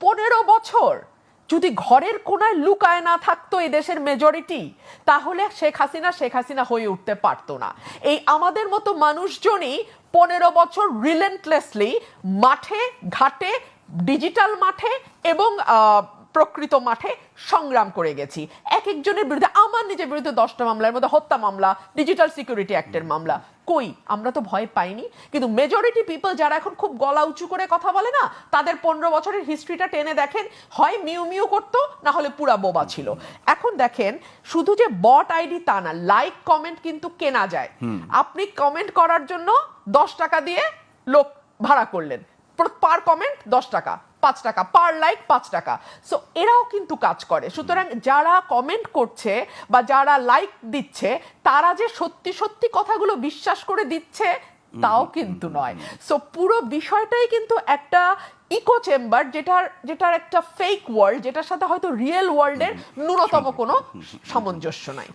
পনেরো বছর যদি ঘরের কোনায় লুকায় না থাকতো এই দেশের মেজরিটি তাহলে শেখ হাসিনা শেখ হাসিনা হয়ে উঠতে পারতো না। এই আমাদের মতো মানুষজনই পনেরো বছর রিলেন্টলেসলি মাঠে, ঘাটে ডিজিটাল মাঠে এবং প্রকৃত মাঠে সংগ্রাম করে গেছি। এক একজনের বিরুদ্ধে আমার নিজের বিরুদ্ধে দশটা মামলার মধ্যে হত্যা মামলা ডিজিটাল সিকিউরিটি অ্যাক্টের মামলা। কই? আমরা তো ভয় পাইনি। কিন্তু মেজরিটি পিপল যারা এখন খুব গলা উঁচু করে কথা বলে না তাদের পনেরো বছরের হিস্ট্রিটা টেনে দেখেন হয় মিউ মিউ করতো না হলে পুরা বোবা ছিল। এখন দেখেন শুধু যে বট আইডি তা না লাইক কমেন্ট কিন্তু কেনা যায়। আপনি কমেন্ট করার জন্য দশ টাকা দিয়ে লোক ভাড়া করলেন। পার কমেন্ট দশ টাকা। পাঁচ টাকা পার লাইক পাঁচ টাকা। সো এরাও কিন্তু কাজ করে। সুতরাং যারা কমেন্ট করছে বা যারা লাইক দিচ্ছে তারা যে সত্যি সত্যি কথাগুলো বিশ্বাস করে দিচ্ছে তাও কিন্তু নয়। সো পুরো বিষয়টাই কিন্তু একটা ইকো চেম্বার যেটার যেটার একটা ফেক ওয়ার্ল্ড যেটার সাথে হয়তো রিয়েল ওয়ার্ল্ডের ন্যূনতম কোনো সামঞ্জস্য নাই।